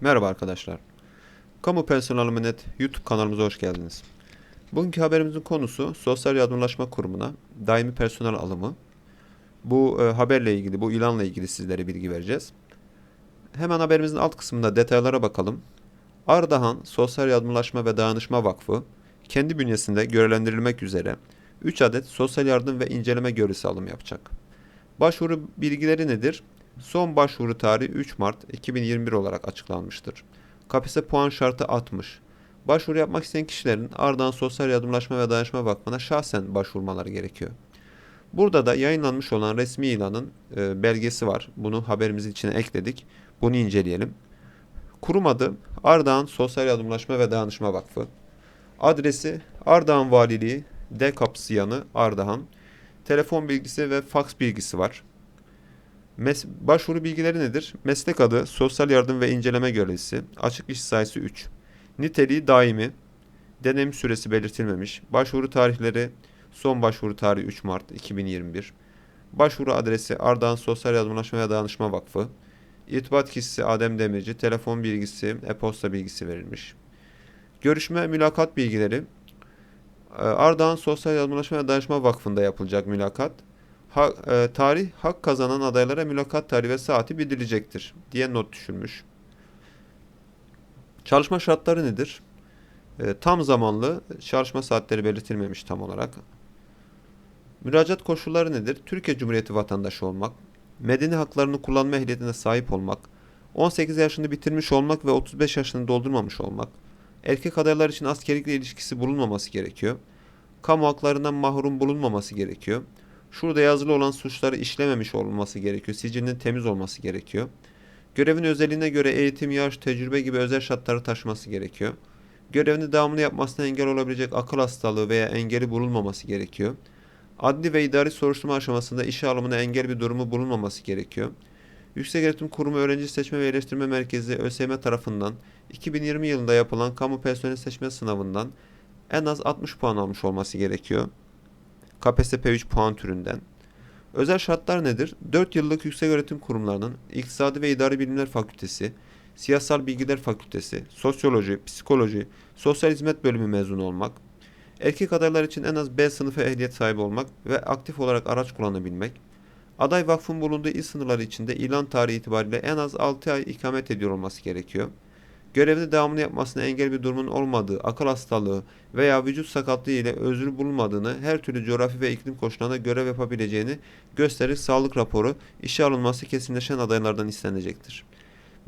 Merhaba arkadaşlar. Kamu Personel Net YouTube kanalımıza hoş geldiniz. Bugünkü haberimizin konusu Sosyal Yardımlaşma Kurumu'na daimi personel alımı. Bu e, haberle ilgili, bu ilanla ilgili sizlere bilgi vereceğiz. Hemen haberimizin alt kısmında detaylara bakalım. Ardahan Sosyal Yardımlaşma ve Dayanışma Vakfı kendi bünyesinde görevlendirilmek üzere 3 adet sosyal yardım ve inceleme görevlisi alım yapacak. Başvuru bilgileri nedir? Son başvuru tarihi 3 Mart 2021 olarak açıklanmıştır. KPSS puan şartı 60. Başvuru yapmak isteyen kişilerin Ardahan Sosyal Yardımlaşma ve Dayanışma Vakfı'na şahsen başvurmaları gerekiyor. Burada da yayınlanmış olan resmi ilanın e, belgesi var. Bunu haberimizin içine ekledik. Bunu inceleyelim. Kurum adı Ardahan Sosyal Yardımlaşma ve Dayanışma Vakfı. Adresi Ardahan Valiliği D kapısı yanı Ardahan. Telefon bilgisi ve faks bilgisi var. Mes- başvuru bilgileri nedir? Meslek adı Sosyal Yardım ve İnceleme Görevlisi. Açık iş sayısı 3. Niteliği daimi. Deneyim süresi belirtilmemiş. Başvuru tarihleri son başvuru tarihi 3 Mart 2021. Başvuru adresi Ardahan Sosyal Yardımlaşma ve Dayanışma Vakfı. İrtibat kişisi Adem Demirci. Telefon bilgisi, e-posta bilgisi verilmiş. Görüşme mülakat bilgileri. Ee, Ardahan Sosyal Yardımlaşma ve Dayanışma Vakfı'nda yapılacak mülakat. Ha- e, tarih hak kazanan adaylara mülakat tarihi ve saati bildirilecektir diye not düşülmüş. Çalışma şartları nedir? E, tam zamanlı çalışma saatleri belirtilmemiş tam olarak. Müracaat koşulları nedir? Türkiye Cumhuriyeti vatandaşı olmak, medeni haklarını kullanma ehliyetine sahip olmak, 18 yaşını bitirmiş olmak ve 35 yaşını doldurmamış olmak, erkek adaylar için askerlikle ilişkisi bulunmaması gerekiyor, kamu haklarından mahrum bulunmaması gerekiyor, Şurada yazılı olan suçları işlememiş olması gerekiyor. Sicilinin temiz olması gerekiyor. Görevin özelliğine göre eğitim, yaş, tecrübe gibi özel şartları taşıması gerekiyor. Görevini devamlı yapmasına engel olabilecek akıl hastalığı veya engeli bulunmaması gerekiyor. Adli ve idari soruşturma aşamasında işe alımına engel bir durumu bulunmaması gerekiyor. Yükseköğretim Kurumu Öğrenci Seçme ve Yerleştirme Merkezi ÖSYM tarafından 2020 yılında yapılan kamu personel seçme sınavından en az 60 puan almış olması gerekiyor. KPSS P3 puan türünden. Özel şartlar nedir? 4 yıllık yükseköğretim kurumlarının İktisadi ve İdari Bilimler Fakültesi, Siyasal Bilgiler Fakültesi, Sosyoloji, Psikoloji, Sosyal Hizmet Bölümü mezunu olmak, erkek adaylar için en az B sınıfı ehliyet sahibi olmak ve aktif olarak araç kullanabilmek, aday vakfın bulunduğu il sınırları içinde ilan tarihi itibariyle en az 6 ay ikamet ediyor olması gerekiyor. Görevde devamını yapmasına engel bir durumun olmadığı, akıl hastalığı veya vücut sakatlığı ile özrü bulunmadığını, her türlü coğrafi ve iklim koşullarında görev yapabileceğini gösterir sağlık raporu işe alınması kesinleşen adaylardan istenecektir.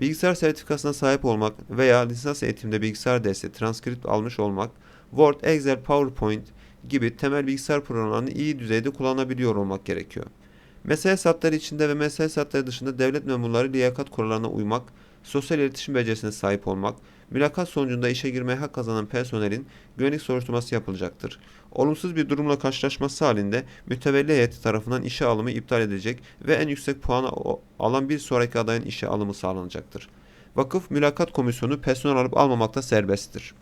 Bilgisayar sertifikasına sahip olmak veya lisans eğitimde bilgisayar dersi transkript almış olmak, Word, Excel, PowerPoint gibi temel bilgisayar programlarını iyi düzeyde kullanabiliyor olmak gerekiyor. Mesai saatleri içinde ve mesai saatleri dışında devlet memurları liyakat kurallarına uymak, sosyal iletişim becerisine sahip olmak, mülakat sonucunda işe girmeye hak kazanan personelin güvenlik soruşturması yapılacaktır. Olumsuz bir durumla karşılaşması halinde mütevelli heyeti tarafından işe alımı iptal edilecek ve en yüksek puanı alan bir sonraki adayın işe alımı sağlanacaktır. Vakıf Mülakat Komisyonu personel alıp almamakta serbesttir.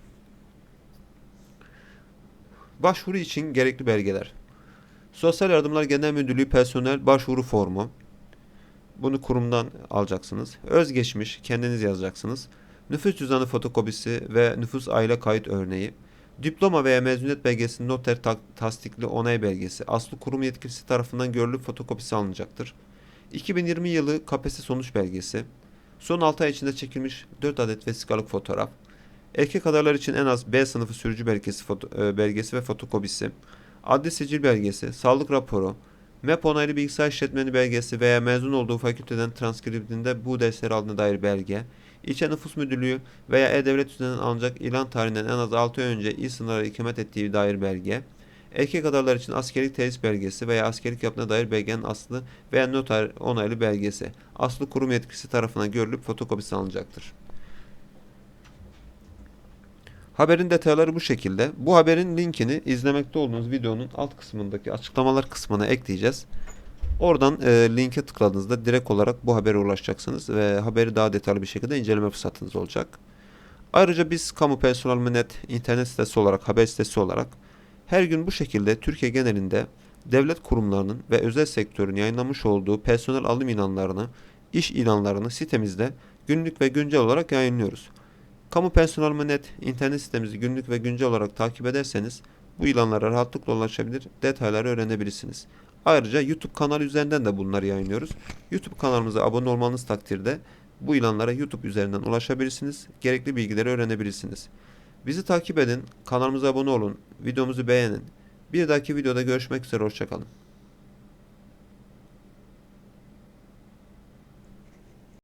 Başvuru için gerekli belgeler. Sosyal Yardımlar Genel Müdürlüğü personel başvuru formu. Bunu kurumdan alacaksınız. Özgeçmiş kendiniz yazacaksınız. Nüfus cüzdanı fotokopisi ve nüfus aile kayıt örneği. Diploma veya mezuniyet belgesinin noter ta- tasdikli onay belgesi aslı kurum yetkilisi tarafından görülüp fotokopisi alınacaktır. 2020 yılı KPSS sonuç belgesi. Son 6 ay içinde çekilmiş 4 adet vesikalık fotoğraf. Erkek adaylar için en az B sınıfı sürücü belgesi, foto- e, belgesi ve fotokopisi. Adli sicil belgesi, sağlık raporu, MEP onaylı bilgisayar işletmeni belgesi veya mezun olduğu fakülteden transkriptinde bu dersleri aldığına dair belge, İlçe Nüfus Müdürlüğü veya E-Devlet üzerinden alınacak ilan tarihinden en az 6 ay önce il sınırları ikamet ettiği dair belge, erkek adaylar için askerlik tesis belgesi veya askerlik yaptığına dair belgenin aslı veya noter onaylı belgesi, aslı kurum yetkisi tarafından görülüp fotokopisi alınacaktır. Haberin detayları bu şekilde. Bu haberin linkini izlemekte olduğunuz videonun alt kısmındaki açıklamalar kısmına ekleyeceğiz. Oradan e, linke tıkladığınızda direkt olarak bu habere ulaşacaksınız ve haberi daha detaylı bir şekilde inceleme fırsatınız olacak. Ayrıca biz Kamu Personel Net internet sitesi olarak, haber sitesi olarak her gün bu şekilde Türkiye genelinde devlet kurumlarının ve özel sektörün yayınlamış olduğu personel alım ilanlarını, iş ilanlarını sitemizde günlük ve güncel olarak yayınlıyoruz. Kamu personelime net internet sitemizi günlük ve güncel olarak takip ederseniz bu ilanlara rahatlıkla ulaşabilir, detayları öğrenebilirsiniz. Ayrıca YouTube kanalı üzerinden de bunları yayınlıyoruz. YouTube kanalımıza abone olmanız takdirde bu ilanlara YouTube üzerinden ulaşabilirsiniz, gerekli bilgileri öğrenebilirsiniz. Bizi takip edin, kanalımıza abone olun, videomuzu beğenin. Bir dahaki videoda görüşmek üzere, hoşçakalın.